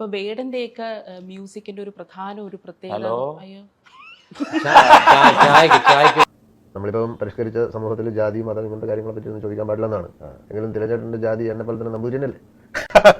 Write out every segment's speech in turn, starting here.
ഇപ്പൊ വേടന്റെയൊക്കെ മ്യൂസിക്കിന്റെ ഒരു പ്രധാന ഒരു പ്രത്യേകത ഹലോ? അയ്യോ. നമ്മളിപ്പം പരിഷ്കരിച്ച സമൂഹത്തിൽ ജാതി മതം ഇങ്ങനത്തെ കാര്യങ്ങളെ പറ്റി ഒന്നും ചോദിക്കാൻ പാടില്ലെന്നാണ്. എങ്കിലും തിരഞ്ഞെടുപ്പിന്റെ ജാതി എന്നെ പോലെ തന്നെ നമ്പൂരിനല്ലേ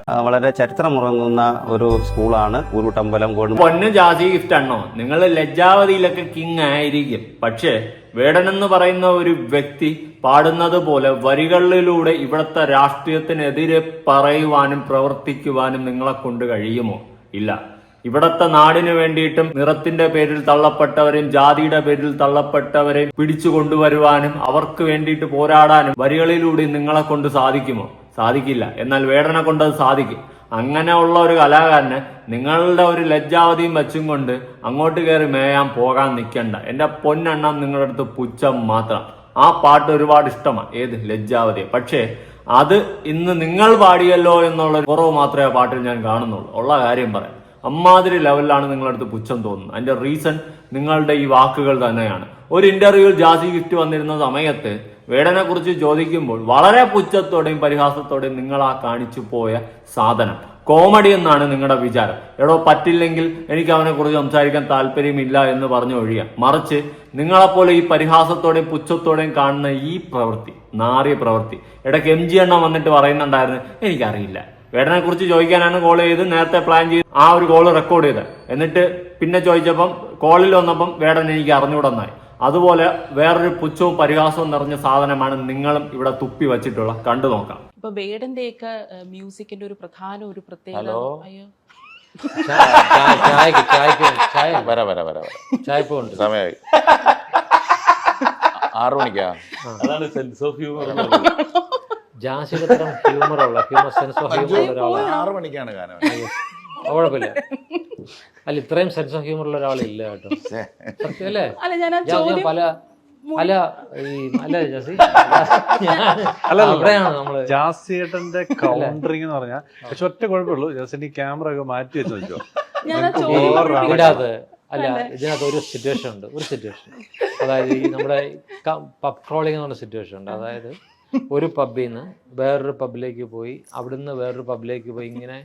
വളരെ ചരിത്രമുറങ്ങുന്ന ഒരു സ്കൂളാണ് ഉരുട്ടമ്പലം കൊണ്ട് പൊന്ന് ജാതി ഗിഫ്റ്റ് ആണോ? നിങ്ങൾ ലജ്ജാവതിയിലൊക്കെ കിങ് ആയിരിക്കും. പക്ഷേ വേടൻ എന്ന് പറയുന്ന ഒരു വ്യക്തി പാടുന്നത് പോലെ വരികളിലൂടെ ഇവിടുത്തെ രാഷ്ട്രീയത്തിനെതിരെ പറയുവാനും പ്രവർത്തിക്കുവാനും നിങ്ങളെ കൊണ്ട് കഴിയുമോ? ഇല്ല. ഇവിടത്തെ നാടിനു വേണ്ടിയിട്ടും നിറത്തിന്റെ പേരിൽ തള്ളപ്പെട്ടവരെയും ജാതിയുടെ പേരിൽ തള്ളപ്പെട്ടവരെയും പിടിച്ചു കൊണ്ടുവരുവാനും അവർക്ക് വേണ്ടിയിട്ട് പോരാടാനും വരികളിലൂടെ നിങ്ങളെ കൊണ്ട് സാധിക്കുമോ? സാധിക്കില്ല. എന്നാൽ വേടനെ കൊണ്ട് അത് സാധിക്കും അങ്ങനെയുള്ള ഒരു കലാകാരന് നിങ്ങളുടെ ഒരു ലജ്ജാവതിയും വെച്ചും കൊണ്ട് അങ്ങോട്ട് കയറി മേയാൻ പോകാൻ നിൽക്കണ്ട. എന്റെ പൊന്നെണ്ണം നിങ്ങളുടെ അടുത്ത് പുച്ഛം മാത്രം. ആ പാട്ട് ഒരുപാട് ഇഷ്ടമാണ്. ഏത്? ലജ്ജാവതി പക്ഷേ അത് ഇന്ന് നിങ്ങൾ പാടിയല്ലോ എന്നുള്ള കുറവ് മാത്രമേ ആ പാട്ടിൽ ഞാൻ കാണുന്നുള്ളൂ. ഉള്ള കാര്യം പറയാം. അമ്മാതിരി ലെവലിലാണ് നിങ്ങളടുത്ത് പുച്ഛം തോന്നുന്നത്. അതിന്റെ റീസൺ നിങ്ങളുടെ ഈ വാക്കുകൾ തന്നെയാണ്. ഒരു ഇന്റർവ്യൂവിൽ ജാസി ഗിഫ്റ്റ് വന്നിരുന്ന സമയത്ത് വേടനെ കുറിച്ച് ചോദിക്കുമ്പോൾ വളരെ പുച്ഛത്തോടെയും പരിഹാസത്തോടെയും നിങ്ങൾ ആ കാണിച്ചു പോയ സാധനം. കോമഡി എന്നാണ് നിങ്ങളുടെ വിചാരം. എടോ പറ്റില്ലെങ്കിൽ എനിക്ക് അവനെ കുറിച്ച് സംസാരിക്കാൻ താല്പര്യമില്ല എന്ന് പറഞ്ഞു ഒഴിയാം. മറിച്ച് നിങ്ങളെപ്പോലെ ഈ പരിഹാസത്തോടെയും പുച്ഛത്തോടെയും കാണുന്ന ഈ പ്രവൃത്തി നാറിയ പ്രവൃത്തി. ഇടയ്ക്ക് എം ജി എണ്ണം വന്നിട്ട് പറയുന്നുണ്ടായിരുന്നു എനിക്കറിയില്ല. വേടനെ കുറിച്ച് ചോദിക്കാനാണ് കോൾ ചെയ്ത് നേരത്തെ പ്ലാൻ ചെയ്ത് ആ ഒരു കോൾ റെക്കോർഡ് ചെയ്ത് എന്നിട്ട് പിന്നെ ചോദിച്ചപ്പം കോളിൽ വന്നപ്പം വേടൻ എനിക്ക് അറിഞ്ഞുകൂടെന്നായി. അതുപോലെ വേറൊരു പുച്ഛവും പരിഹാസവും നിറഞ്ഞ സാധനമാണ് നിങ്ങളും ഇവിടെ തുപ്പി വെച്ചിട്ടുള്ള. കണ്ടു നോക്കാം. ഇപ്പൊ വേടന്റെ ഒക്കെ മ്യൂസിക്കിന്റെ ഒരു പ്രധാന ഒരു പ്രത്യേകത ഹലോ? അയ്യോ. ചാ- ചാ- ചായക്ക് ചായക്ക് ചായ വരാ വരാ വരാ വരാ. ചായപ്പ് ഉണ്ട് സമയമായി ആറു മണിക്കാ? അതാണ് സെൻസ് ഓഫ് ഹ്യൂമർ ഹ്യൂമർ ഉള്ള ഹ്യൂമർ സെൻസ് ഓഫ് ഹ്യൂമർ ആറു മണിക്കാണ് ഗാനം. കുഴപ്പമില്ല. അല്ല ഇത്രയും സെൻസ് ഓഫ് ഹ്യൂമർ ഉള്ള ഒരാളില്ല കേട്ടോ. സത്യം അല്ലേ? അല്ല ഞാൻ ആ ചോദ്യം പല അല്ല ഈ അല്ല ജാസി. ഞാൻ- അവിടെയാണ് നമ്മൾ ജാസിയേട്ടന്റെ കൗണ്ടറിങ് എന്ന് പറഞ്ഞാൽ പക്ഷെ ഒറ്റ കുഴപ്പമുള്ളൂ. ജാസിന്റെ ക്യാമറ ഒക്കെ മാറ്റി വെച്ച് നോക്കിയോ ഞാൻ ആ ചോദ്യം ഓവർ അല്ല ഇതിനകത്ത് ഒരു സിറ്റുവേഷൻ ഉണ്ട്. ഒരു സിറ്റുവേഷൻ അതായത് ഈ നമ്മുടെ പബ് എന്ന് പറഞ്ഞ സിറ്റുവേഷൻ ഉണ്ട്. അതായത് ഒരു പബ്ബിൽ നിന്ന് വേറൊരു പബ്ബിലേക്ക് പോയി അവിടുന്ന് വേറൊരു പബ്ബിലേക്ക് പോയി ഇങ്ങനെ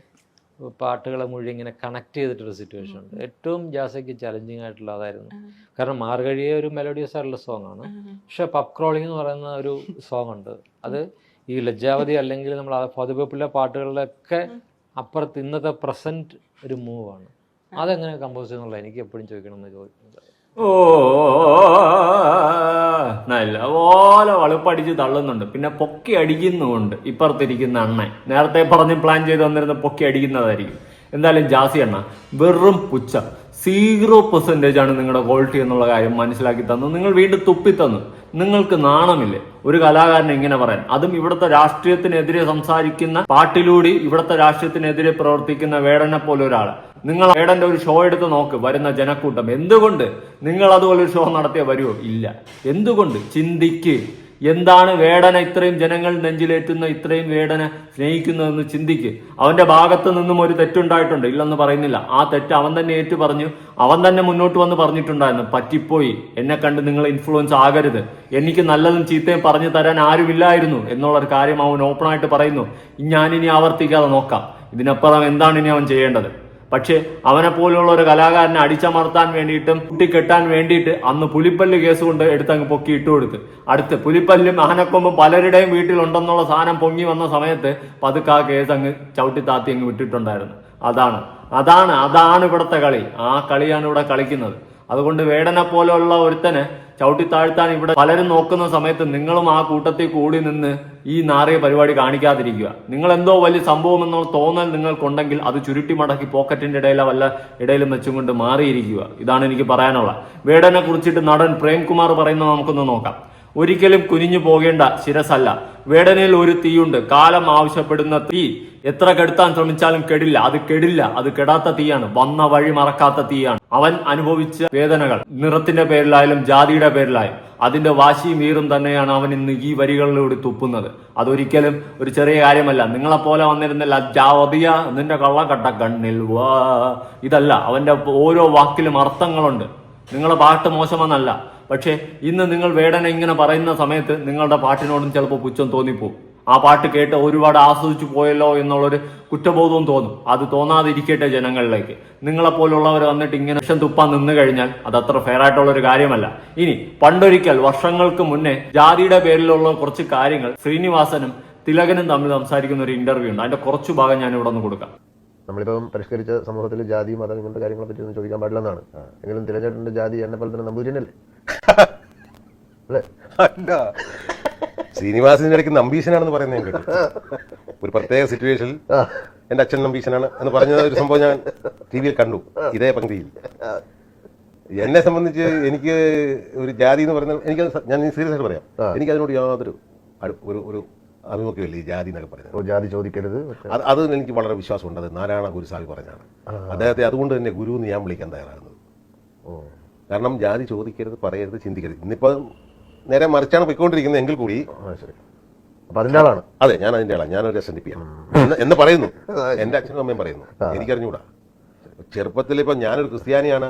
പാട്ടുകളെ മുഴുവൻ ഇങ്ങനെ കണക്ട് ചെയ്തിട്ടൊരു സിറ്റുവേഷൻ ഉണ്ട്. ഏറ്റവും ജാസയ്ക്ക് ചലഞ്ചിങ് ആയിട്ടുള്ള അതായിരുന്നു. കാരണം മാർഗഴിയെ ഒരു മെലോഡിയസ് ആയിട്ടുള്ള സോങ് ആണ്. പക്ഷെ പപ് ക്രോളിംഗ് എന്ന് പറയുന്ന ഒരു സോങ് ഉണ്ട്. അത് ഈ ലജ്ജാവതി അല്ലെങ്കിൽ നമ്മൾ പൊതുവെപ്പിലെ പാട്ടുകളിലൊക്കെ അപ്പുറത്ത് ഇന്നത്തെ പ്രസന്റ് ഒരു മൂവാണ് അതെങ്ങനെ കമ്പോസ് ചെയ്യുന്നുള്ള എനിക്ക് എപ്പോഴും ചോദിക്കണം എന്ന് ചോദിക്കുന്നത്. ഓ നല്ലപോലെ വളുപ്പടിച്ച് തള്ളുന്നുണ്ട്. പിന്നെ പൊക്കി അടിക്കുന്നുണ്ട് ഇപ്പുറത്തിരിക്കുന്ന അണ്ണൻ. നേരത്തെ പറഞ്ഞ് പ്ലാൻ ചെയ്ത് വന്നിരുന്ന പൊക്കി അടിക്കുന്നതായിരിക്കും. എന്തായാലും ജാസി അണ്ണ വെറും പുച്ച സീറോ പെർസെന്റേജ് ആണ് നിങ്ങളുടെ ക്വാളിറ്റി എന്നുള്ള കാര്യം മനസ്സിലാക്കി തന്നു. നിങ്ങൾ വീണ്ടും തുപ്പി തന്നു. നിങ്ങൾക്ക് നാണമില്ലേ? ഒരു കലാകാരൻ എങ്ങനെ പറയാൻ? അതും ഇവിടുത്തെ രാഷ്ട്രീയത്തിനെതിരെ സംസാരിക്കുന്ന പാട്ടിലൂടെ ഇവിടുത്തെ രാഷ്ട്രീയത്തിനെതിരെ പ്രവർത്തിക്കുന്ന വേടനെ പോലെ ഒരാൾ. നിങ്ങൾ ഏടന്റെ ഒരു ഷോ എടുത്ത് നോക്ക് വരുന്ന ജനക്കൂട്ടം. എന്തുകൊണ്ട് നിങ്ങൾ അതുപോലെ ഒരു ഷോ നടത്തിയ വരുമോ ഇല്ല. എന്തുകൊണ്ട്? ചിന്തിക്ക്. എന്താണ് വേടന ഇത്രയും ജനങ്ങൾ നെഞ്ചിലേറ്റുന്ന ഇത്രയും വേടന സ്നേഹിക്കുന്നതെന്ന് ചിന്തിക്ക്. അവന്റെ ഭാഗത്ത് നിന്നും ഒരു തെറ്റുണ്ടായിട്ടുണ്ട്. ഇല്ലെന്ന് പറയുന്നില്ല. ആ തെറ്റ് അവൻ തന്നെ ഏറ്റു പറഞ്ഞു അവൻ തന്നെ മുന്നോട്ട് വന്ന് പറഞ്ഞിട്ടുണ്ടായിരുന്നു. പറ്റിപ്പോയി. എന്നെ കണ്ട് നിങ്ങൾ ഇൻഫ്ലുവൻസ് ആകരുത്. എനിക്ക് നല്ലതും ചീത്തയും പറഞ്ഞു തരാൻ ആരുമില്ലായിരുന്നു എന്നുള്ള ഒരു കാര്യം അവൻ ഓപ്പണായിട്ട് പറയുന്നു. ഞാനിനി ആവർത്തിക്കാതെ നോക്കാം. ഇതിനപ്പുറം എന്താണ് ഇനി അവൻ ചെയ്യേണ്ടത്? പക്ഷേ അവനെ പോലുള്ള ഒരു കലാകാരനെ അടിച്ചമർത്താൻ വേണ്ടിയിട്ടും കുട്ടിക്കെട്ടാൻ വേണ്ടിയിട്ട് അന്ന് പുലിപ്പല്ല് കേസ് കൊണ്ട് എടുത്തങ്ങ് പൊക്കി ഇട്ടുകൊടുത്ത് അടുത്ത് പുലിപ്പല്ലും ആനക്കൊമ്പും പലരുടെയും വീട്ടിലുണ്ടെന്നുള്ള സാധനം പൊങ്ങി വന്ന സമയത്ത് പതുക്കെ ആ കേസ് അങ്ങ് ചവിട്ടി താത്തി അങ്ങ് വിട്ടിട്ടുണ്ടായിരുന്നു. അതാണ്. അതാണ്. അതാണ് ഇവിടുത്തെ കളി. ആ കളിയാണ് ഇവിടെ കളിക്കുന്നത്. അതുകൊണ്ട് വേടനെ പോലെയുള്ള ഒരുത്തനെ ചവിട്ടി താഴ്ത്താൻ ഇവിടെ പലരും നോക്കുന്ന സമയത്ത് നിങ്ങളും ആ കൂട്ടത്തിൽ കൂടി നിന്ന് ഈ നാറിയ പരിപാടി കാണിക്കാതിരിക്കുക. നിങ്ങൾ എന്തോ വലിയ സംഭവം എന്നുള്ള തോന്നൽ നിങ്ങൾക്കുണ്ടെങ്കിൽ അത് ചുരുട്ടി മടക്കി പോക്കറ്റിന്റെ ഇടയിലോ വല്ല ഇടയിലും വെച്ചും കൊണ്ട് മാറിയിരിക്കുക. ഇതാണ് എനിക്ക് പറയാനുള്ളത്. വേടനെ കുറിച്ചിട്ട് നടൻ പ്രേംകുമാർ പറയുന്നത് നമുക്കൊന്ന് നോക്കാം. ഒരിക്കലും കുനിഞ്ഞു പോകേണ്ട ശിരസല്ല വേടനയിൽ ഒരു തീയുണ്ട്. കാലം ആവശ്യപ്പെടുന്ന തീ എത്ര കെടുത്താൻ ശ്രമിച്ചാലും കെടില്ല. അത് കെടില്ല. അത് കെടാത്ത തീയാണ്. വന്ന വഴി മറക്കാത്ത തീയാണ്. അവൻ അനുഭവിച്ച വേദനകൾ നിറത്തിന്റെ പേരിലായാലും ജാതിയുടെ പേരിലായാലും. അതിന്റെ വാശിയും വീറും തന്നെയാണ് അവൻ ഇന്ന് ഈ വരികളിലൂടെ തുപ്പുന്നത്. അതൊരിക്കലും ഒരു ചെറിയ കാര്യമല്ല. നിങ്ങളെപ്പോലെ വന്നിരുന്ന ലജ്ജാവതിയ നിന്റെ കള്ളക്കട്ട കണ്ണിൽ വാ. ഇതല്ല. അവന്റെ ഓരോ വാക്കിലും അർത്ഥങ്ങളുണ്ട്. നിങ്ങളെ പാട്ട് മോശമെന്നല്ല. പക്ഷേ ഇന്ന് നിങ്ങൾ വേടനെ ഇങ്ങനെ പറയുന്ന സമയത്ത് നിങ്ങളുടെ പാട്ടിനോടും ചിലപ്പോൾ പുച്ഛം തോന്നിപ്പോകും ആ പാട്ട് കേട്ട് ഒരുപാട് ആസ്വദിച്ചു പോയല്ലോ എന്നുള്ളൊരു കുറ്റബോധവും തോന്നും. അത് തോന്നാതിരിക്കട്ടെ ജനങ്ങളിലേക്ക്. നിങ്ങളെപ്പോലുള്ളവർ വന്നിട്ട് ഇങ്ങനെ വിഷം തുപ്പാൻ നിന്ന് കഴിഞ്ഞാൽ അത് അത്ര ഫെയർ ഒരു കാര്യമല്ല. ഇനി പണ്ടൊരിക്കൽ വർഷങ്ങൾക്ക് മുന്നേ ജാതിയുടെ പേരിലുള്ള കുറച്ച് കാര്യങ്ങൾ ശ്രീനിവാസനും തിലകനും തമ്മിൽ സംസാരിക്കുന്ന ഒരു ഇന്റർവ്യൂ ഉണ്ട്. അതിന്റെ കുറച്ചു ഭാഗം ഞാൻ ഇവിടെ നിന്ന് കൊടുക്കാം. നമ്മളിപ്പം പരിഷ്കരിച്ച സമൂഹത്തിൽ ജാതി മതം ഇങ്ങനത്തെ കാര്യങ്ങളെ പറ്റി ഒന്നും ചോദിക്കാൻ പാടില്ലെന്നാണ്. എങ്കിലും തിരഞ്ഞെടുപ്പിന്റെ ജാതി എന്നെ പോലെ തന്നെ നമ്പൂരിനല്ലേ ശ്രീനിവാസിന്റെ ഇടയ്ക്ക് നമ്പീശനാണെന്ന് പറയുന്നത് ഞാൻ കേട്ടു. ഒരു പ്രത്യേക സിറ്റുവേഷനിൽ എന്റെ അച്ഛൻ നമ്പീശനാണ് എന്ന് പറഞ്ഞ ഒരു സംഭവം ഞാൻ ടി വിയിൽ കണ്ടു. ഇതേ പങ്ക്തിയിൽ എന്നെ സംബന്ധിച്ച് എനിക്ക് ഒരു ജാതി എന്ന് പറയുന്നത് എനിക്ക് ഞാൻ സീരിയസ് ആയിട്ട് പറയാം. എനിക്ക് അതിനോട് യാതൊരു ഒരു ഒരു അഭിമുഖ്യമില്ല ഈ ജാതി എന്നൊക്കെ പറയുന്നത്. ജാതി ചോദിക്കരുത്. അത് അത് എനിക്ക് വളരെ വിശ്വാസമുണ്ട്. അത് നാരായണ ഗുരുസ്വാമി പറഞ്ഞാണ്. അദ്ദേഹത്തെ അതുകൊണ്ട് തന്നെ ഗുരു എന്ന് ഞാൻ വിളിക്കാൻ തയ്യാറാകുന്നത്. ഓ. കാരണം ജാതി ചോദിക്കരുത് പറയരുത് ചിന്തിക്കരുത്. ഇന്നിപ്പോൾ നേരെ മറിച്ചാണ് പോയിക്കൊണ്ടിരിക്കുന്നത് എങ്കിൽ കൂടി ശരി. അപ്പൊ അതിന്റെ ആളാണ്? അതെ ഞാൻ അതിന്റെ ആളാണ്. ഞാനൊരു എസ് എൻ ഡി പി ആണ് എന്ന് പറയുന്നു. എന്റെ അച്ഛനും അമ്മയും പറയുന്നു. എനിക്കറിഞ്ഞൂടാ. ചെറുപ്പത്തിൽ ഇപ്പം ഞാനൊരു ക്രിസ്ത്യാനിയാണ്.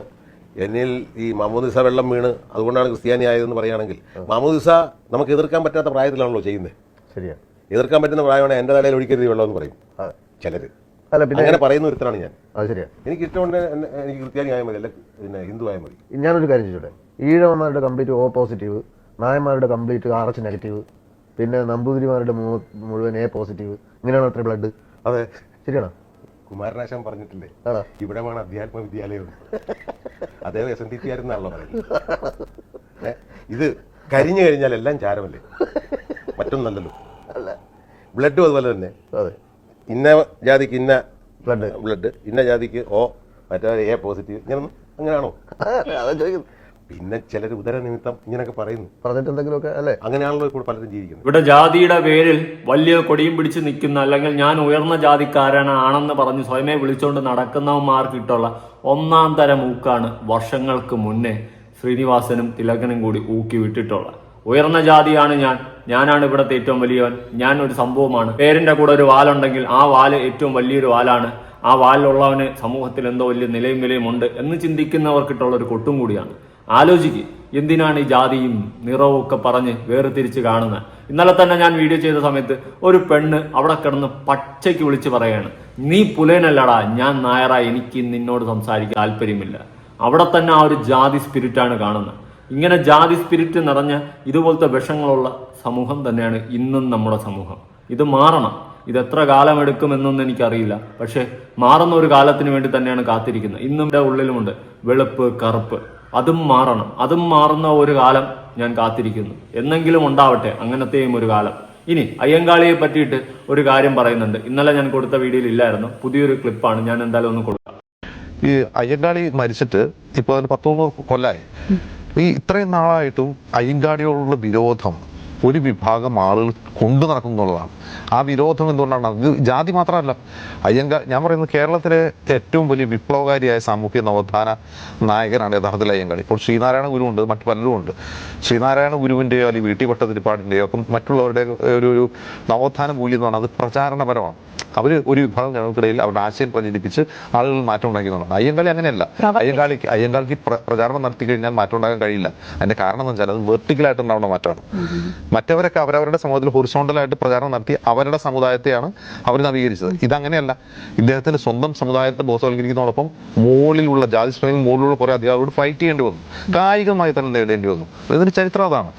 എന്നിൽ ഈ മാമോദിസ വെള്ളം വീണ് അതുകൊണ്ടാണ് ക്രിസ്ത്യാനി ആയതെന്ന് പറയുകയാണെങ്കിൽ മാമോദിസ നമുക്ക് എതിർക്കാൻ പറ്റാത്ത പ്രായത്തിലാണല്ലോ ചെയ്യുന്നത്. ശരിയാണ് എതിർക്കാൻ പറ്റുന്ന പ്രായമാണ് എന്റെ തലയിൽ ഒഴിക്കരുത് വെള്ളം എന്ന് പറയും. ആ. അല്ല പിന്നെ അങ്ങനെ പറയുന്ന ഒരുത്തരാണ് ഞാൻ. അത് ശരിയാ. എനിക്ക് ഇഷ്ടമുണ്ട് എനിക്ക് ക്രിസ്ത്യാനി ആയ മതി. അല്ല പിന്നെ ഹിന്ദു ആയ മതി. ഞാനൊരു കാര്യം ചോദിച്ചോട്ടെ? ഈഴവന്മാരുടെ കംപ്ലീറ്റ് ഓ പോസിറ്റീവ് നായന്മാരുടെ കംപ്ലീറ്റ് ആർ എച്ച് നെഗറ്റീവ് പിന്നെ നമ്പൂതിരിമാരുടെ മുഴുവൻ എ പോസിറ്റീവ് ഇങ്ങനെയാണ് അത്ര ബ്ലഡ് അതെ. ശരിയാണോ? കുമാരനാശാൻ പറഞ്ഞിട്ടില്ലേ? ഇവിടെ വേണം അധ്യാത്മ വിദ്യാലയം അദ്ദേഹം എസ് എൻ ഡി പി ആയിരുന്നാണല്ലോ പറയുന്നത് ഇത് കരിഞ്ഞു കഴിഞ്ഞാൽ എല്ലാം ചാരമല്ലേ? മറ്റൊന്നല്ലല്ലോ ബ്ലഡും അതുപോലെ തന്നെ. അതെ. ഇന്ന ജാതിക്ക് ഇന്ന ബ്ലഡ് ബ്ലഡ് ഇന്ന ജാതിക്ക് ഓ മറ്റേ എ പോസിറ്റീവ് ഇങ്ങനെ അങ്ങനെയാണോ? പിന്നെ ചിലർ ഉദര നിമിത്തം ഇങ്ങനെയൊക്കെ പറയുന്നു. പറഞ്ഞിട്ട് എന്തെങ്കിലുമൊക്കെ അല്ലേ? അങ്ങനെയാണല്ലോ ഇപ്പോൾ പലരും ജീവിക്കുന്നത്. ഇവിടെ ജാതിയുടെ പേരിൽ വലിയ കൊടിയും പിടിച്ച് നിൽക്കുന്ന അല്ലെങ്കിൽ ഞാൻ ഉയർന്ന ജാതിക്കാരനാണെന്ന് പറഞ്ഞ് സ്വയമേ വിളിച്ചുകൊണ്ട് നടക്കുന്നവന്മാർക്കിട്ടുള്ള ഒന്നാം തരം ഊക്കാണ് വർഷങ്ങൾക്ക് മുന്നേ ശ്രീനിവാസനും തിലകനും കൂടി ഊക്കി വിട്ടിട്ടുള്ളത്. ഉയർന്ന ജാതിയാണ് ഞാൻ ഞാനാണ് ഇവിടുത്തെ ഏറ്റവും വലിയവൻ. ഞാൻ ഒരു സംഭവമാണ്. പേരിന്റെ കൂടെ ഒരു വാലുണ്ടെങ്കിൽ ആ വാൽ ഏറ്റവും വലിയൊരു വാലാണ്. ആ വാലിലുള്ളവന് സമൂഹത്തിൽ എന്തോ വലിയ നിലയും വിലയും ഉണ്ട് എന്ന് ചിന്തിക്കുന്നവർക്കിട്ടുള്ള ഒരു കൊട്ടും കൂടിയാണ്. ആലോചിക്ക് എന്തിനാണ് ഈ ജാതിയും നിറവും ഒക്കെ പറഞ്ഞ് വേർതിരിച്ച് കാണുന്നത് ഇന്നലെ തന്നെ ഞാൻ വീഡിയോ ചെയ്ത സമയത്ത് ഒരു പെണ്ണ് അവിടെ കിടന്ന് പച്ചയ്ക്ക് വിളിച്ച് പറയാണ് നീ പുലേനല്ലടാ ഞാൻ നായറാ എനിക്ക് നിന്നോട് സംസാരിക്കാൻ താല്പര്യമില്ല. അവിടെ തന്നെ ആ ഒരു ജാതി സ്പിരിറ്റാണ് കാണുന്നത് ഇങ്ങനെ ജാതി സ്പിരിറ്റ് നിറഞ്ഞ ഇതുപോലത്തെ വിഷങ്ങളുള്ള സമൂഹം തന്നെയാണ് ഇന്നും നമ്മുടെ സമൂഹം. ഇത് മാറണം. ഇത് എത്ര കാലമെടുക്കുമെന്നൊന്നും എനിക്കറിയില്ല. പക്ഷേ മാറുന്ന ഒരു കാലത്തിന് വേണ്ടി തന്നെയാണ് കാത്തിരിക്കുന്നത്. ഇന്നും എന്റെ ഉള്ളിലുമുണ്ട്. വെളുപ്പ് കറുപ്പ്. അതും മാറണം. അതും മാറുന്ന ഒരു കാലം ഞാൻ കാത്തിരിക്കുന്നു. എന്നെങ്കിലും ഉണ്ടാവട്ടെ അങ്ങനത്തെയും ഒരു കാലം. ഇനി അയ്യങ്കാളിയെ പറ്റിയിട്ട് ഒരു കാര്യം പറയുന്നുണ്ട്. ഇന്നലെ ഞാൻ കൊടുത്ത വീഡിയോയിൽ ഇല്ലായിരുന്നു. പുതിയൊരു ക്ലിപ്പാണ്. ഞാൻ എന്തായാലും ഒന്ന് കൊടുക്കാം. ഈ അയ്യങ്കാളി മരിച്ചിട്ട് ഇപ്പോൾ അതിന് പത്തൊന്ന് കൊല്ലായി. ഈ ഇത്രയും നാളായിട്ടും അയ്യങ്കാളിയോടുള്ള വിരോധം ഒരു വിഭാഗം ആളുകൾ കൊണ്ടു നടക്കുന്നുള്ളതാണ്. ആ വിരോധം എന്തുകൊണ്ടാണ്? അത് ജാതി മാത്രമല്ല. അയ്യങ്കാ ഞാൻ പറയുന്നത് കേരളത്തിലെ ഏറ്റവും വലിയ വിപ്ലവകാരിയായ സാമൂഹ്യ നവോത്ഥാന നായകനാണ് യഥാർത്ഥത്തിൽ അയ്യങ്കാളി. ഇപ്പോൾ ശ്രീനാരായണ ഗുരു ഉണ്ട് മറ്റു പലരും ഉണ്ട്. ശ്രീനാരായണ ഗുരുവിന്റെയോ അല്ലെങ്കിൽ വീട്ടി ഭട്ടതിരിപ്പാടിന്റെയോ ഒക്കെ മറ്റുള്ളവരുടെ ഒരു ഒരു നവോത്ഥാന മൂല്യം എന്ന് പറഞ്ഞാൽ അത് പ്രചാരണപരമാണ്. അവർ ഒരു വിഭാഗം ജനങ്ങൾക്കിടയിൽ അവരുടെ ആശയം പ്രചരിപ്പിച്ച് ആളുകൾ മാറ്റം ഉണ്ടാക്കിയെന്നുള്ളതാണ് അയ്യങ്കാളി അങ്ങനെയല്ല. അയ്യങ്കാളിക്ക് അയ്യങ്കാളിക്ക് പ്ര- പ്രചാരണം നടത്തി കഴിഞ്ഞാൽ മാറ്റം ഉണ്ടാകാൻ കഴിയില്ല. അതിന്റെ കാരണം എന്ന് വെച്ചാൽ അത് വെർട്ടിക്കലായിട്ട് ഉണ്ടാവുന്ന മാറ്റമാണ്. മറ്റവരൊക്കെ അവരവരുടെ സമൂഹത്തിൽ ഹൊറിസോണ്ടലായിട്ട് പ്രചാരണം നടത്തി അവരുടെ സമുദായത്തെയാണ് അവർ നവീകരിച്ചത്. ഇതങ്ങനെയല്ല. ഇദ്ദേഹത്തിന്റെ സ്വന്തം സമുദായത്തെ ബോധവൽക്കരിക്കുന്നതോടൊപ്പം മുകളിലുള്ള ജാതി ശ്രേണിയിൽ മുകളിലുള്ള കുറെ അധികാരികളോട് ഫൈറ്റ് ചെയ്യേണ്ടി വന്നു. കായികമായി തന്നെ നേടേണ്ടി വന്നു. ഇതിന്റെ ചരിത്രം അതാണ്.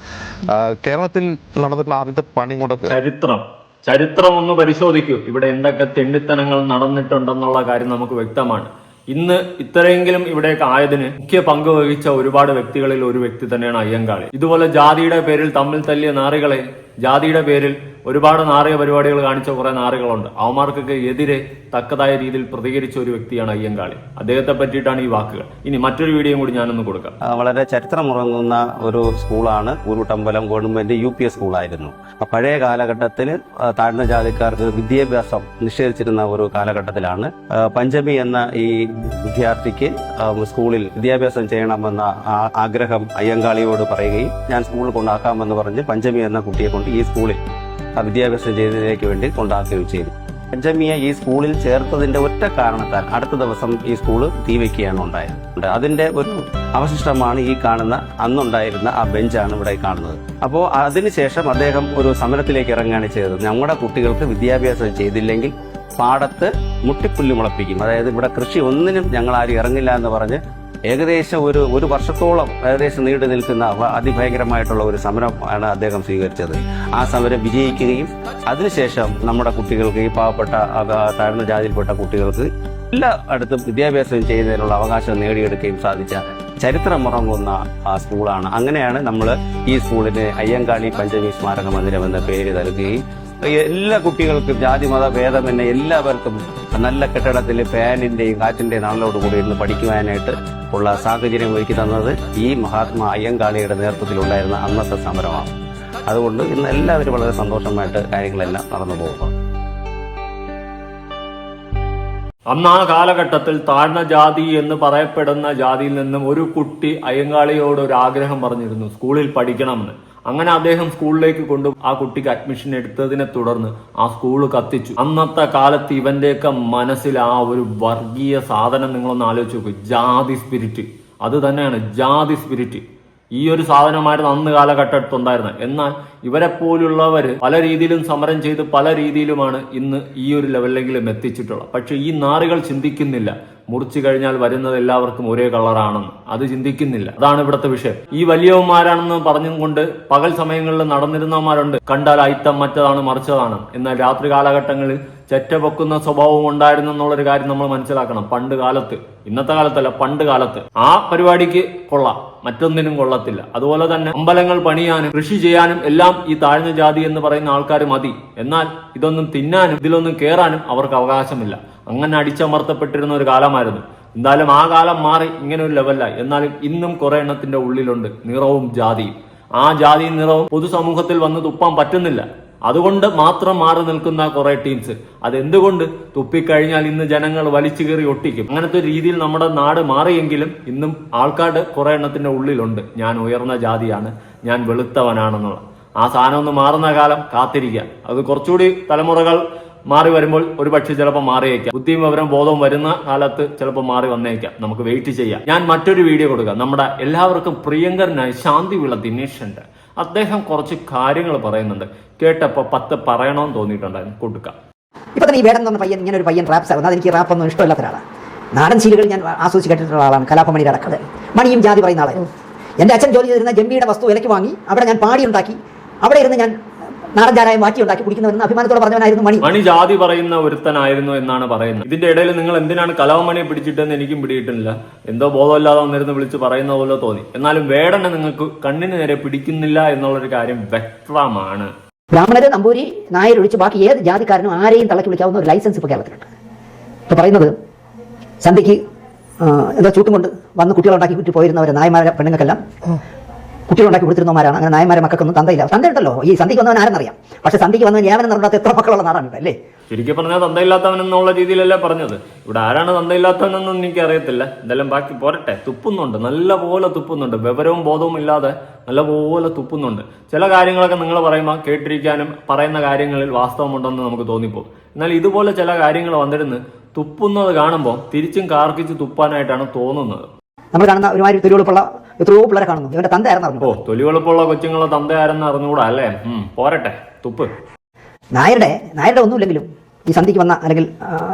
കേരളത്തിൽ നടന്നിട്ടുള്ള ആദ്യത്തെ പണി കൊണ്ടൊക്കെ ചരിത്രം. ചരിത്രം ഒന്ന് പരിശോധിക്കൂ. ഇവിടെ എന്തൊക്കെ തെണ്ടിത്തനങ്ങൾ നടന്നിട്ടുണ്ടെന്നുള്ള കാര്യം നമുക്ക് വ്യക്തമാണ്. ഇന്ന് ഇത്രയെങ്കിലും ഇവിടേക്ക് ആയതിന് മുഖ്യ പങ്ക് വഹിച്ച ഒരുപാട് വ്യക്തികളിൽ ഒരു വ്യക്തി തന്നെയാണ് അയ്യങ്കാളി. ഇതുപോലെ ജാതിയുടെ പേരിൽ തമ്മിൽ തല്ലിയ നാറികളെ ജാതിയുടെ പേരിൽ ഒരുപാട് നാറിയ പരിപാടികൾ കാണിച്ച കുറെ നാറികളുണ്ട്. അവന്മാർക്കൊക്കെ എതിരെ തക്കതായ രീതിയിൽ പ്രതികരിച്ച ഒരു വ്യക്തിയാണ് അയ്യങ്കാളി. അദ്ദേഹത്തെ പറ്റിയിട്ടാണ് ഈ വാക്കുകൾ. ഇനി മറ്റൊരു വീഡിയോ കൂടി ഞാനൊന്ന് കൊടുക്കാം. വളരെ ചരിത്രമുറങ്ങുന്ന ഒരു സ്കൂളാണ് Oorootambalam government U P S സ്കൂളായിരുന്നു. പഴയ കാലഘട്ടത്തിൽ താഴ്ന്ന ജാതിക്കാർക്ക് വിദ്യാഭ്യാസം നിഷേധിച്ചിരുന്ന ഒരു കാലഘട്ടത്തിലാണ്. പഞ്ചമി എന്ന ഈ വിദ്യാർത്ഥിക്ക് സ്കൂളിൽ വിദ്യാഭ്യാസം ചെയ്യണമെന്ന ആഗ്രഹം അയ്യങ്കാളിയോട് പറയുകയും ഞാൻ സ്കൂളിൽ കൊണ്ടാക്കാമെന്ന് പറഞ്ഞ് പഞ്ചമി എന്ന കുട്ടിയെ കൊണ്ട് ഈ സ്കൂളിൽ വിദ്യാഭ്യാസം രീതിയിലേക്ക് വേണ്ടി കൊണ്ടാക്കുകയും ചെയ്തു. പഞ്ചമിയെ ഈ സ്കൂളിൽ ചേർത്തതിന്റെ ഒറ്റ കാരണത്താൽ അടുത്ത ദിവസം ഈ സ്കൂൾ തീവയ്ക്കുകയാണ് ഉണ്ടായത്. അതിന്റെ ഒരു അവശിഷ്ടമാണ് ഈ കാണുന്ന അന്നുണ്ടായിരുന്ന ആ ബെഞ്ചാണ് ഇവിടെ കാണുന്നത്. അപ്പോൾ അതിനുശേഷം അദ്ദേഹം ഒരു സമരത്തിലേക്ക് ഇറങ്ങുകയാണ് ചെയ്തത്. ഞങ്ങളുടെ കുട്ടികൾക്ക് വിദ്യാഭ്യാസം ചെയ്തില്ലെങ്കിൽ പാടത്ത് മുട്ടിപ്പുല്ല് മുളപ്പിക്കും. അതായത് ഇവിടെ കൃഷി ഒന്നിനും ഞങ്ങൾ ആരും ഇറങ്ങില്ല എന്ന് പറഞ്ഞ് ഏകദേശം ഒരു ഒരു വർഷത്തോളം ഏകദേശം നീണ്ടു നിൽക്കുന്ന അതിഭയങ്കരമായിട്ടുള്ള ഒരു സമരമാണ് അദ്ദേഹം സ്വീകരിച്ചത്. ആ സമരം വിജയിക്കുകയും അതിനുശേഷം നമ്മുടെ കുട്ടികൾക്ക് ഈ പാവപ്പെട്ട താഴ്ന്ന ജാതിയിൽപ്പെട്ട കുട്ടികൾക്ക് എല്ലാ അടുത്തും വിദ്യാഭ്യാസം ചെയ്യുന്നതിനുള്ള അവകാശം നേടിയെടുക്കുകയും സാധിച്ച ചരിത്രമുറങ്ങുന്ന സ്കൂളാണ്. അങ്ങനെയാണ് നമ്മൾ ഈ സ്കൂളിന് അയ്യങ്കാളി പഞ്ചമി സ്മാരക മന്ദിരം എന്ന പേര് നൽകുകയും എല്ലാ കുട്ടികൾക്കും ജാതി മത ഭേദമെന്നെ എല്ലാവർക്കും നല്ല കെട്ടിടത്തിൽ ഫാനിന്റെയും കാറ്റിന്റെയും നാളിലോട് കൂടി ഇരുന്ന് പഠിക്കുവാനായിട്ട് ഉള്ള സാഹചര്യം ഒരുക്കി തന്നത് ഈ മഹാത്മാ അയ്യങ്കാളിയുടെ നേതൃത്വത്തിലുണ്ടായിരുന്ന അന്നത്തെ സമരമാണ്. അതുകൊണ്ട് ഇന്ന് എല്ലാവരും വളരെ സന്തോഷമായിട്ട് കാര്യങ്ങളെല്ലാം നടന്നു പോകുന്നു. അന്ന് ആ കാലഘട്ടത്തിൽ താഴ്ന്ന ജാതി എന്ന് പറയപ്പെടുന്ന ജാതിയിൽ നിന്നും ഒരു കുട്ടി അയ്യങ്കാളിയോട് ഒരു ആഗ്രഹം പറഞ്ഞിരുന്നു. സ്കൂളിൽ പഠിക്കണമെന്ന്. അങ്ങനെ അദ്ദേഹം സ്കൂളിലേക്ക് കൊണ്ടു ആ കുട്ടിക്ക് അഡ്മിഷൻ എടുത്തതിനെ തുടർന്ന് ആ സ്കൂൾ കത്തിച്ചു. അന്നത്തെ കാലത്ത് ഇവന്റെയൊക്കെ മനസ്സിൽ ആ ഒരു വർഗീയ സാധനം നിങ്ങളൊന്ന് ആലോചിച്ച് നോക്കൂ. ജാതി സ്പിരിറ്റ് അത് തന്നെയാണ് ജാതി സ്പിരിറ്റ് ഈ ഒരു സാധനമായിരുന്നു അന്ന് കാലഘട്ടത്തുണ്ടായിരുന്നത്. എന്നാൽ ഇവരെ പോലുള്ളവർ പല രീതിയിലും സമരം ചെയ്ത് പല രീതിയിലുമാണ് ഇന്ന് ഈ ഒരു ലെവലിലെങ്കിലും എത്തിച്ചിട്ടുള്ളത്. പക്ഷെ ഈ നാറുകൾ ചിന്തിക്കുന്നില്ല. മുറിച്ചു കഴിഞ്ഞാൽ വരുന്നത് എല്ലാവർക്കും ഒരേ കളറാണെന്ന്. അത് ചിന്തിക്കുന്നില്ല. അതാണ് ഇവിടുത്തെ വിഷയം. ഈ വലിയവന്മാരാണെന്ന് പറഞ്ഞും കൊണ്ട് പകൽ സമയങ്ങളിൽ നടന്നിരുന്നവന്മാരുണ്ട്. കണ്ടാൽ അയിത്തം മറ്റതാണ് മറിച്ചതാണ്. എന്നാൽ രാത്രി കാലഘട്ടങ്ങളിൽ ചെറ്റ പൊക്കുന്ന സ്വഭാവം ഉണ്ടായിരുന്നു എന്നുള്ളൊരു കാര്യം നമ്മൾ മനസ്സിലാക്കണം. പണ്ട് കാലത്ത് ഇന്നത്തെ കാലത്തല്ല പണ്ട് കാലത്ത്. ആ പരിപാടിക്ക് കൊള്ളാം. മറ്റൊന്നിനും കൊള്ളത്തില്ല. അതുപോലെ തന്നെ അമ്പലങ്ങൾ പണിയാനും കൃഷി ചെയ്യാനും എല്ലാം ഈ താഴ്ന്ന ജാതി എന്ന് പറയുന്ന ആൾക്കാർ മതി. എന്നാൽ ഇതൊന്നും തിന്നാനും ഇതിലൊന്നും കയറാനും അവർക്ക് അവകാശമില്ല. അങ്ങനെ അടിച്ചമർത്തപ്പെട്ടിരുന്ന ഒരു കാലമായിരുന്നു. എന്തായാലും ആ കാലം മാറി ഇങ്ങനെ ഒരു ലെവലായി എന്നാലും ഇന്നും കുറെ എണ്ണത്തിന്റെ ഉള്ളിലുണ്ട് നിറവും ജാതിയും. ആ ജാതിയും നിറവും പൊതുസമൂഹത്തിൽ വന്ന് തുപ്പാൻ പറ്റുന്നില്ല. അതുകൊണ്ട് മാത്രം മാറി നിൽക്കുന്ന കുറെ ടീംസ് അതെന്തുകൊണ്ട്? തുപ്പിക്കഴിഞ്ഞാൽ ഇന്ന് ജനങ്ങൾ വലിച്ചു കയറി ഒട്ടിക്കും. അങ്ങനത്തെ രീതിയിൽ നമ്മുടെ നാട് മാറിയെങ്കിലും ഇന്നും ആൾക്കാട് കുറെ എണ്ണത്തിന്റെ ഉള്ളിലുണ്ട്. ഞാൻ ഉയർന്ന ജാതിയാണ്. ഞാൻ വെളുത്തവനാണെന്നുള്ള. ആ സാധനം ഒന്ന് മാറുന്ന കാലം കാത്തിരിക്കുക. അത് കുറച്ചുകൂടി തലമുറകൾ മാറി വരുമ്പോൾ ഒരു പക്ഷേ ചിലപ്പോൾ മാറിയേക്കാം. ബുദ്ധിയും വിവരം ബോധവും വരുന്ന കാലത്ത് ചിലപ്പോൾ മാറി വന്നേക്കാം. നമുക്ക് വെയിറ്റ് ചെയ്യാം. ഞാൻ മറ്റൊരു വീഡിയോ കൊടുക്കാം. നമ്മുടെ എല്ലാവർക്കും പ്രിയങ്കരനായ ശാന്തി വിള ദിനേശന്റെ അദ്ദേഹം കുറച്ച് കാര്യങ്ങൾ പറയുന്നുണ്ട്. കേട്ടപ്പോൾ പത്ത് പറയണമെന്ന് തോന്നിയിട്ടുണ്ടായിരുന്നു കൊടുക്കാം. ഇപ്പൊ തന്നെ ഈ വേടൻ എന്ന് പയ്യൻ ഇങ്ങനെ ഒരു പയ്യൻ റാപ്പ് സാർ അതെനിക്ക് റാപ്പ് ഒന്നും ഇഷ്ടമില്ലാത്ത ഒരാളാണ് നാടൻ ശീലുകൾ ഞാൻ ആസ്വദിച്ച് കേട്ടിട്ടുള്ള ആളാണ്. കലാഭമണിയുടെ അടക്കത് മണിയും ജാതി പറയുന്ന ആളായിരുന്നു. എന്റെ അച്ഛൻ ജോലി ചെയ്തിരുന്ന ജമ്മിയുടെ വസ്തു വിലയ്ക്ക് വാങ്ങി അവിടെ ഞാൻ പാടി ഉണ്ടാക്കി അവിടെ ഇരുന്ന് ഞാൻ നാടൻ ചാരായം മാറ്റി ഉണ്ടാക്കി കുടിക്കുന്നവരെന്ന് അഭിമാനത്തോടെ പറഞ്ഞവനായിരുന്നു മണി. മണി ജാതി പറയുന്ന ഒരുത്തനായിരുന്നു എന്നാണ് പറയുന്നത്. ഇതിന്റെ ഇടയിൽ നിങ്ങൾ എന്തിനാണ് കലാമണിയെ പിടിച്ചിട്ടെന്ന് എനിക്കും പിടിയിട്ടില്ല. എന്തോ ബോധമില്ലാതെ വന്നിരുന്ന് വിളിച്ച് പറയുന്ന പോലെ തോന്നി. എന്നാലും വേടനെ നിങ്ങൾക്ക് കണ്ണിന് നേരെ പിടിക്കുന്നില്ല എന്നുള്ളൊരു കാര്യം വ്യക്തമാണ്. ബ്രാഹ്മണര് നമ്പൂരി നായർ ഒഴിച്ച് ബാക്കി ഏത് ജാതിക്കാരനും ആരെയും തളക്കി വിളിക്കാവുന്ന ഒരു ലൈസൻസ് ഇപ്പോൾ കേരളത്തിലുണ്ട്. ഇപ്പോൾ പറയുന്നത് സന്ധ്യയ്ക്ക് എന്താ എന്തോ ചൂട്ടും കൊണ്ട് വന്ന് കുട്ടികളുണ്ടാക്കി കുറ്റി പോയിരുന്നവരെ നായമാരെ പെണ്ണുങ്ങൾക്കെല്ലാം. കുട്ടികളുണ്ടാക്കി കൊടുത്തിരുന്നവരാണ് അങ്ങനെ നായന്മാരെ മക്കൾക്കൊന്നും തന്തയില്ല. തന്ത ഉണ്ടല്ലോ ഈ സന്ധിക്ക് വന്നവൻ ആരെന്നറിയാം? പക്ഷെ സന്ധിക്ക് വന്നവൻ ഏവനം നടന്നാത്ത എത്ര മക്കളുള്ള നാടാണ് അല്ലേ? ശരിക്കും പറഞ്ഞാൽ തന്തയില്ലാത്തവൻ എന്നുള്ള രീതിയിലല്ലേ പറഞ്ഞത്. ഇവിടെ ആരാണ് തന്തയില്ലാത്തവനെന്നൊന്നും എനിക്ക് അറിയത്തില്ല. എന്തായാലും ബാക്കി പോരട്ടെ. തുപ്പുന്നുണ്ട്. നല്ല പോലെ തുപ്പുന്നുണ്ട്. വിവരവും ബോധവും ഇല്ലാതെ നല്ല പോലെ തുപ്പുന്നുണ്ട്. ചില കാര്യങ്ങളൊക്കെ നിങ്ങൾ പറയുമ്പോൾ കേട്ടിരിക്കാനും പറയുന്ന കാര്യങ്ങളിൽ വാസ്തവമുണ്ടെന്ന് നമുക്ക് തോന്നിപ്പോകും. എന്നാൽ ഇതുപോലെ ചില കാര്യങ്ങൾ വന്നിരുന്ന് തുപ്പുന്നത് കാണുമ്പോൾ തിരിച്ചും കാർക്കിച്ച് തുപ്പാനായിട്ടാണ് തോന്നുന്നത്. നമ്മൾ കാണുന്ന ഒരുമാതിരി തൊലിവെളുപ്പുള്ള എത്രയോ പിള്ളേരെ കാണുന്നു. ഇവന്റെ തന്ത ആരെന്ന് ഓ അറിഞ്ഞു തൊലിവെളുപ്പുള്ള കൊച്ചുങ്ങളെ തന്ത ആരെന്ന് അറിഞ്ഞുകൂടാ അല്ലേ? പോരട്ടെ തുപ്പ്. നായരുടെ നായരുടെ ഒന്നുമില്ലെങ്കിലും ഈ സന്ധിക്ക് വന്ന അല്ലെങ്കിൽ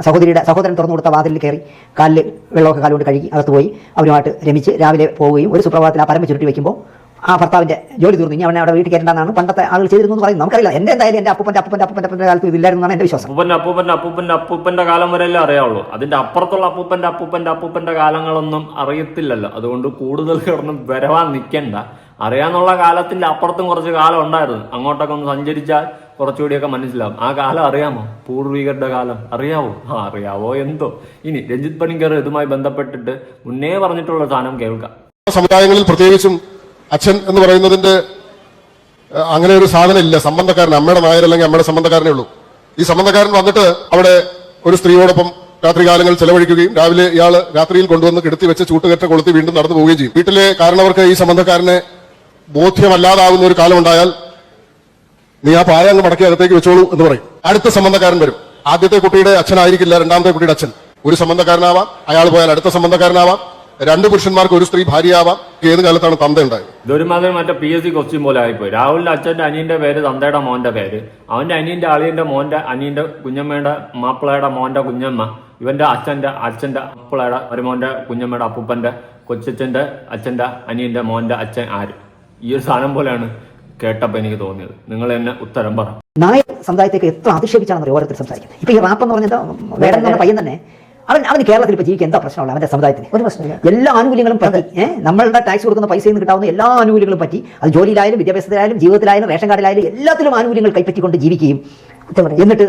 സഹോദരിയുടെ സഹോദരൻ തുറന്നു കൊടുത്ത വാതിലിൽ കയറി കാലിൽ വെള്ളമൊക്കെ കാലുകൊണ്ട് കഴുകി അകത്ത് പോയി അവരുമായിട്ട് രമിച്ച് രാവിലെ പോവുകയും ഒരു സുപ്രഭാതത്തിൽ ആ പരമ്പ ചുരുട്ടി വെക്കുമ്പോൾ ആ ഭർത്താവിന്റെ ജോലി തീർന്നു. ഇനി അവനെ അവിടെ വീട്ടിൽ കയറേണ്ടെന്നാണ് പണ്ടത്തെ ആളുകൾ ചെയ്തിരുന്നു എന്ന് പറയുന്നത്. നമുക്കറിയില്ല. എന്റെ എന്തായാലും എന്റെ അപ്പൂപ്പന്റെ അപ്പൂപ്പന്റെ അപ്പൂപ്പന്റെ അപ്പൂപ്പന്റെ കാലത്ത് ഇതില്ലായിരുന്നാണ് എന്റെ വിശ്വാസം. അപ്പൂപ്പന്റെ അപ്പൂപ്പന്റെ അപ്പൂപ്പന്റെ അപ്പൂപ്പന്റെ കാലം വരെയല്ലേ അറിയാവുള്ളൂ. അതിന്റെ അപ്പുറത്തുള്ള അപ്പൂപ്പന്റെ അപ്പൂപ്പന്റെ അപ്പൂപ്പന്റെ കാലങ്ങളൊന്നും അറിയത്തില്ലല്ലോ. അതുകൊണ്ട് കൂടുതൽ കിടന്ന് വരവാൻ നിൽക്കണ്ട. അറിയാന്നുള്ള കാലത്തിന്റെ അപ്പുറത്തും കുറച്ച് കാലം ഉണ്ടായിരുന്നു. അങ്ങോട്ടൊക്കെ ഒന്ന് സഞ്ചരിച്ചാൽ കുറച്ചുകൂടിയൊക്കെ മനസ്സിലാവും. ആ കാലം അറിയാമോ? പൂർവികരുടെ കാലം. അറിയാവോ? ആ അറിയാവോ എന്തോ. ഇനി രഞ്ജിത് പണിക്കർ ഇതുമായി ബന്ധപ്പെട്ടിട്ട് മുന്നേ പറഞ്ഞിട്ടുള്ള സാധനം കേൾക്കാം. സമുദായങ്ങളിൽ പ്രത്യേകിച്ചും അച്ഛൻ എന്ന് പറയുന്നതിന്റെ അങ്ങനെ ഒരു സാധനം ഇല്ല. സംബന്ധക്കാരൻ അമ്മയുടെ നായർ അല്ലെങ്കിൽ അമ്മയുടെ സംബന്ധക്കാരനേ ഉള്ളൂ. ഈ സംബന്ധക്കാരൻ വന്നിട്ട് അവിടെ ഒരു സ്ത്രീയോടൊപ്പം രാത്രികാലങ്ങൾ ചെലവഴിക്കുകയും രാവിലെ ഇയാൾ രാത്രിയിൽ കൊണ്ടുവന്ന് കിടത്തി വെച്ച് ചൂട്ടുകറ്റ കൊളുത്തി വീണ്ടും നടന്നു പോവുകയും ചെയ്യും. വീട്ടിലെ കാരണവർക്ക് ഈ സംബന്ധക്കാരനെ ബോധ്യമല്ലാതാവുന്ന ഒരു കാലം ഉണ്ടായാൽ നീ ആ പായ അങ്ങ് മടക്കി അകത്തേക്ക് വെച്ചോളൂ എന്ന് പറയും. അടുത്ത സംബന്ധക്കാരൻ വരും. ആദ്യത്തെ കുട്ടിയുടെ അച്ഛനായിരിക്കില്ല രണ്ടാമത്തെ കുട്ടിയുടെ അച്ഛൻ. ഒരു സംബന്ധക്കാരനാവാം അയാൾ പോയാൽ അടുത്ത സംബന്ധക്കാരനാവാം. രണ്ട് പുരുഷന്മാർക്ക് ഒരു സ്ത്രീ ഭാര്യയാവാം. ഏത് കാലത്താണ് തന്ത ഉണ്ടായത്? ഇതൊരുമാതിരി മറ്റേ പി എസ് സി ക്വസ്റ്റ്യൻ പോലെ ആയിപ്പോയി. രാഹുലിന്റെ അച്ഛന്റെ അനിയന്റെ പേര് തന്തയുടെ മോന്റെ പേര്. അവന്റെ അനിയന്റെ അളിയന്റെ മോന്റെ അനിയന്റെ കുഞ്ഞമ്മയുടെ മാപ്പിളയുടെ മോന്റെ കുഞ്ഞമ്മ. ഇവന്റെ അച്ഛന്റെ അച്ഛന്റെ മാപ്പിളയുടെ ഒരു മോന്റെ കുഞ്ഞമ്മയുടെ അപ്പൂപ്പന്റെ കൊച്ചച്ഛന്റെ അച്ഛന്റെ അനിയന്റെ മോന്റെ അച്ഛൻ ആര്? ഈ ഒരു സാധനം പോലെയാണ് കേട്ടപ്പോ എനിക്ക് തോന്നിയത്. നിങ്ങൾ എന്നെ ഉത്തരം പറ. നായർ സമുദായത്തേക്ക് എത്ര അധിക്ഷേപിച്ചാണെന്ന് ഓരോരുത്തർ സംസാരിക്കുന്നത്. ഇപ്പൊ ഈ റാപ്പ് എന്ന് പറഞ്ഞത് വേറെ പയ്യൻ തന്നെ അവൻ അവന് കേരളത്തിൽ ഇപ്പൊ ജീവിക്കാൻ എന്താ പ്രശ്നമുള്ള അവന്റെ സമുദായത്തിന്. ഒരു പ്രശ്നമില്ല എല്ലാ ആനുകൂല്യങ്ങളും പറ്റി നമ്മളുടെ ടാക്സ് കൊടുക്കുന്ന പൈസയിൽ നിന്ന് കിട്ടാവുന്ന എല്ലാ ആനുകൂല്യങ്ങളും പറ്റി അത് ജോലിയിലായാലും വിദ്യാഭ്യാസത്തിലായാലും ജീവിതത്തിലായാലും റേഷൻ കാർഡിലായാലും എല്ലാത്തിലും ആനുകൂല്യങ്ങൾ കൈപ്പറ്റിക്കൊണ്ട് ജീവിക്കുകയും എന്നിട്ട്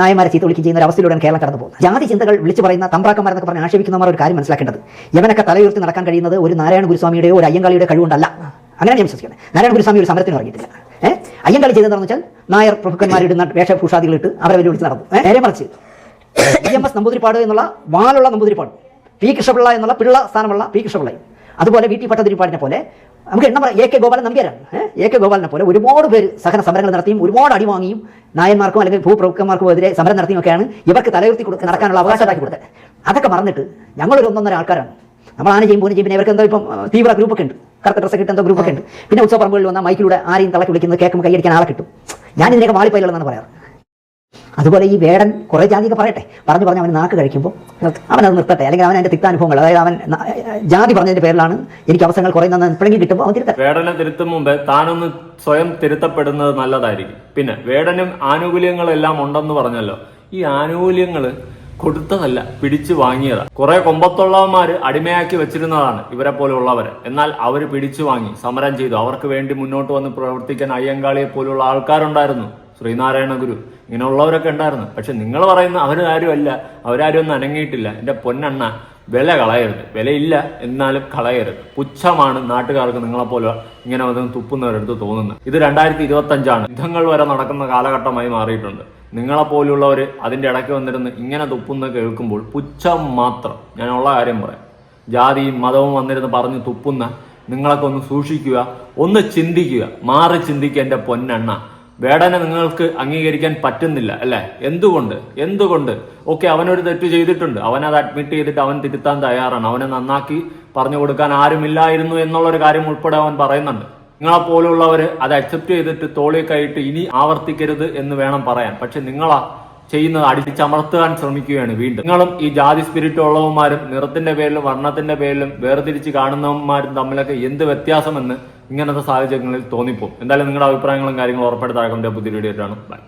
നായമാരെ ചീത്ത വിളിക്കുകയും ചെയ്യുന്ന ഒരു അവസ്ഥയിലൂടെയാണ് കേരളം കടന്നു പോകുന്നത്. ജാതി ചിന്തകൾ വിളിച്ചു പറയുന്ന തമ്പ്രാക്കന്മാരെന്നൊക്കെ പറഞ്ഞ് ആക്ഷേപിക്കുന്നവർ ഒരു കാര്യം മനസ്സിലാക്കേണ്ടത്. യവനൊക്കെ തലയുയർത്തി നടക്കാൻ കഴിയുന്നത് ഒരു നാരായണ ഗുരുസ്വാമിയുടെയോ ഒരു അയ്യങ്കാളിയുടെ കഴിവുണ്ടല്ല അങ്ങനെ ഞാൻ വിശ്വസിക്കുന്നത്. നാരായണ ഗുരുസ്വാമി ഒരു സമരത്തിന് ഇറങ്ങിയിട്ടില്ല. ഏഹ് അയ്യങ്കാളി ചെയ്തതെന്ന് വെച്ചാൽ നായർ പ്രഭുക്കന്മാരിടുന്ന വേഷഭൂഷാദികൾ ഇട്ട് അവരെ വെല്ലുവിളിച്ച് നടന്നു നേരെ മറിച്ച് ഇ എം എസ് നമ്പൂതിരിപ്പാട് എന്നുള്ള വാലുള്ള നമ്പൂതിരിപ്പാട്. പി കൃഷ്ണപിള്ള എന്നുള്ള പിള്ള സ്ഥാനമുള്ള പി കൃഷ്ണപിള്ളയും. അതുപോലെ വി ടി പട്ടതിരിപ്പാടിനെ പോലെ നമുക്ക് എണ്ണം പറയാം എ കെ ഗോപാലൻ നമ്പ്യാരാണ്. എ കെ ഗോപാലനെ പോലെ ഒരുപാട് പേര് സഹന സമരങ്ങൾ നടത്തിയും ഒരുപാട് അടി വാങ്ങിയും നായന്മാർക്കും അല്ലെങ്കിൽ ഭൂപ്രഭുക്കന്മാർക്കും എതിരെ സമരം നടത്തിയും ഒക്കെയാണ് ഇവർക്ക് തലയുർത്തി കൊടുക്ക നടക്കാനുള്ള അവകാശം ഉണ്ടാക്കി കൊടുത്തത്. അതൊക്കെ മറന്നിട്ട് ഞങ്ങളൊരു ഒന്നൊന്നര ആൾക്കാരാണ്. നമ്മൾ ആന ചെയ്യും പോലും ചെയ്യും ഇവർക്ക് എന്തോ ഇപ്പം തീവ്ര ഗ്രൂപ്പൊക്കെ ഉണ്ട്. കറുത്ത ഡ്രസ്സൊക്കെ ഇട്ട് എന്തോ ഗ്രൂപ്പൊക്കെ ഉണ്ട്. പിന്നെ ഉത്സവ പറമ്പുകളിൽ വന്നാൽ മൈക്കിലൂടെ ആരെയും തളക്കി വിളിക്കുന്നത് കേൾക്കുമ്പോൾ കൈയടിക്കാൻ ആളെ കിട്ടും. ഞാൻ ഇതിനൊക്കെ വാളിപ്പയിലുള്ളതെന്നാണ് പറയാറ്. അതുപോലെ ഈ വേടൻ കുറേ ജാതിയൊക്കെ പറയട്ടെ. പറഞ്ഞു പറഞ്ഞ് അവൻ നാക്ക് കഴിക്കുമ്പോൾ അവൻ അത് നിർത്തട്ടെ. അല്ലെങ്കിൽ അവൻ അതിന്റെ തിക്താനുഭവങ്ങൾ അതായത് അവൻ ജാതി പറഞ്ഞതിന്റെ പേരിലാണ് എനിക്ക് അവസരങ്ങൾ കുറയുന്ന എപ്പോഴെങ്കിലും കിട്ടുമ്പോൾ അവൻ തിരുത്തട്ടെ. വേടനെ തിരുത്തും മുമ്പേ താനൊന്ന് സ്വയം തിരുത്തപ്പെടുന്നത് നല്ലതായിരിക്കും. പിന്നെ വേടനും ആനുകൂല്യങ്ങളെല്ലാം ഉണ്ടെന്ന് പറഞ്ഞല്ലോ. ഈ ആനുകൂല്യങ്ങൾ കൊടുത്തതല്ല പിടിച്ചു വാങ്ങിയതാ. കുറെ കൊമ്പത്തുള്ളവന്മാര് അടിമയാക്കി വെച്ചിരുന്നതാണ് ഇവരെ പോലുള്ളവരെ എന്നാൽ അവർ പിടിച്ചു വാങ്ങി സമരം ചെയ്തു. അവർക്ക് വേണ്ടി മുന്നോട്ട് വന്ന് പ്രവർത്തിക്കാൻ അയ്യങ്കാളിയെ പോലുള്ള ആൾക്കാരുണ്ടായിരുന്നു. ശ്രീനാരായണ ഗുരു. ഇങ്ങനെയുള്ളവരൊക്കെ ഉണ്ടായിരുന്നു. പക്ഷെ നിങ്ങൾ പറയുന്ന അവരാരും അല്ല അവരാരും ഒന്നും അനങ്ങിയിട്ടില്ല. എന്റെ പൊന്നെണ്ണ വില കളയരുത്. വിലയില്ല എന്നാലും കളയരുത്. പുച്ഛമാണ് നാട്ടുകാർക്ക് നിങ്ങളെപ്പോലെ ഇങ്ങനെ വന്ന് തുപ്പുന്നവരെടുത്ത് തോന്നുന്നത്. ഇത് രണ്ടായിരത്തി ഇരുപത്തി അഞ്ചാണ് യുദ്ധങ്ങൾ വരെ നടക്കുന്ന കാലഘട്ടമായി മാറിയിട്ടുണ്ട്. നിങ്ങളെപ്പോലുള്ളവർ അതിന്റെ ഇടയ്ക്ക് വന്നിരുന്ന് ഇങ്ങനെ തുപ്പുന്ന കേൾക്കുമ്പോൾ പുച്ഛം മാത്രം. ഞാനുള്ള കാര്യം പറയാം. ജാതിയും മതവും വന്നിരുന്ന് പറഞ്ഞ് തുപ്പുന്ന നിങ്ങളൊക്കെ ഒന്ന് സൂക്ഷിക്കുക ഒന്ന് ചിന്തിക്കുക. മാറി ചിന്തിക്കുക എന്റെ പൊന്നെണ്ണ. വേടനെ നിങ്ങൾക്ക് അംഗീകരിക്കാൻ പറ്റുന്നില്ല അല്ലെ? എന്തുകൊണ്ട്? എന്തുകൊണ്ട്? ഓക്കെ അവനൊരു തെറ്റ് ചെയ്തിട്ടുണ്ട്. അവൻ അത് അഡ്മിറ്റ് ചെയ്തിട്ട് അവൻ തിരുത്താൻ തയ്യാറാണ്. അവനെ നന്നാക്കി പറഞ്ഞു കൊടുക്കാൻ ആരുമില്ലായിരുന്നു എന്നുള്ളൊരു കാര്യം ഉൾപ്പെടെ അവൻ പറയുന്നുണ്ട്. നിങ്ങളെ പോലുള്ളവര് അത് അക്സെപ്റ്റ് ചെയ്തിട്ട് തോളി കൈയിട്ട് ഇനി ആവർത്തിക്കരുത് എന്ന് വേണം പറയാൻ. പക്ഷെ നിങ്ങളാ ചെയ്യുന്നത് അടിച്ചമർത്താൻ ശ്രമിക്കുകയാണ് വീണ്ടും. നിങ്ങളും ഈ ജാതി സ്പിരിറ്റ് ഉള്ളവന്മാരും നിറത്തിന്റെ പേരിലും വർണത്തിന്റെ പേരിലും വേർതിരിച്ച് കാണുന്നവന്മാരും തമ്മിലൊക്കെ എന്ത് വ്യത്യാസമെന്ന് ഇങ്ങനത്തെ സാഹചര്യങ്ങളിൽ തോന്നിപ്പോകും എന്തായാലും നിങ്ങളുടെ അഭിപ്രായങ്ങളും കാര്യങ്ങളും ഉറപ്പായിട്ട് ഉറപ്പെടുത്താൻ പുതിയ വീഡിയോ ആയിട്ടാണ് ബൈ